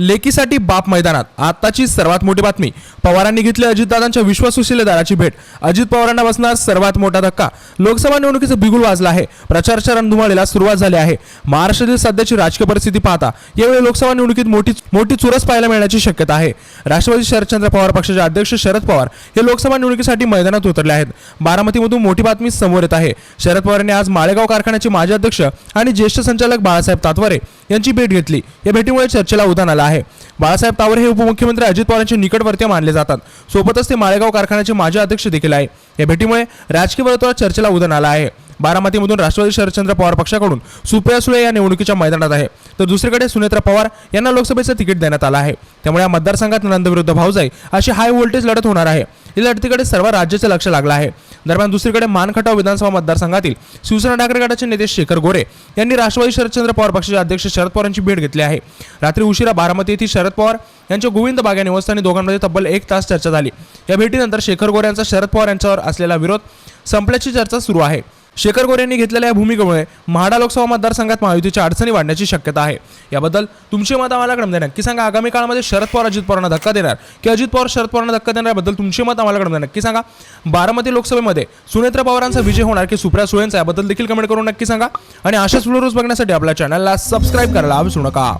लेकीसाठी बाप मैदानात. आताची सर्वात मोठी बातमी. पवारांनी घेतली अजितदादांच्या विश्वासू भेट. अजित पवारांना बसणार सर्वात मोठा धक्का. लोकसभा निवडणुकीचं बिगुल वाजलं आहे. प्रचारच्या रणधुमाळीला सुरुवात झाली आहे. महाराष्ट्रातील सध्याची राजकीय परिस्थिती पाहता यावेळी लोकसभा निवडणुकीत मोठी मोठी चुरस पाहायला मिळण्याची शक्यता आहे. राष्ट्रवादी शरदचंद्र पवार पक्षाचे अध्यक्ष शरद पवार हे लोकसभा निवडणुकीसाठी मैदानात उतरले आहेत. बारामतीमधून मोठी बातमी समोर येत आहे. शरद पवारांनी आज माळेगाव कारखान्याचे माजी अध्यक्ष आणि ज्येष्ठ संचालक बाळासाहेब तातवरे यांची भेट घेतली. या भेटीमुळे चर्चेला उधाण आलं आहे. बाळासाहेब तावरे हे उपमुख्यमंत्री अजित पवारांचे निकटवर्तीय मानले जातात. सोबतच ते माळेगाव कारखान्याचे माजी अध्यक्ष देखील आहे. या भेटीमुळे राजकीय वर्तुळात चर्चेला उदन आलं आहे. बारामतीमधून राष्ट्रवादी शरदचंद्र पवार पक्षाकडून सुप्रिया सुळे या निवडणुकीच्या मैदानात आहे. तर दुसरीकडे सुनेत्रा पवार यांना लोकसभेचं तिकीट देण्यात आलं आहे. त्यामुळे या मतदारसंघात नंदविरुद्ध भाऊजाई अशी हाय व्होल्टेज लढत होणार आहे. या लढतीकडे सर्व राज्याचं लक्ष लागलं आहे. दरम्यान दुसरीकडे मानखटाव विधानसभा मतदारसंघातील शिवसेना ठाकरे गटाचे नेते शेखर गोरे यांनी राष्ट्रवादी शरदचंद्र पवार पक्षाचे अध्यक्ष शरद पवार यांची भेट घेतली आहे. रात्री उशिरा बारामती येथील शरद पवार यांच्या गोविंद बाग या निवासस्थानी दोघांमध्ये तब्बल एक तास चर्चा झाली. या भेटीनंतर शेखर गोरे यांचा शरद पवार यांच्यावर असलेला विरोध संपल्याची चर्चा सुरू आहे. शेखर गोरे यांनी घेतलेल्या या भूमिकेमुळे म्हाडा लोकसभा मतदारसंघात महायुतीच्या अडचणी वाढण्याची शक्यता आहे. याबद्दल तुमचे मत आम्हाला कळून देणार. नक्की सांगा आगामी काळामध्ये शरद पवार अजित पवारांना धक्का देणार की अजित पवार शरद पवारांना धक्का देणार याबद्दल तुमचे मत आम्हाला कडम देणार. नक्की सांगा बारामती लोकसभेमध्ये सुनेत्र पवारांचा विजय होणार की सुप्रिया सुळेंचा याबद्दल देखील कमेंट करून नक्की सांगा. आणि अशाच व्हिडिओज रोज बघण्यासाठी आपल्या चॅनलला सबस्क्राईब करायला विसरू नका.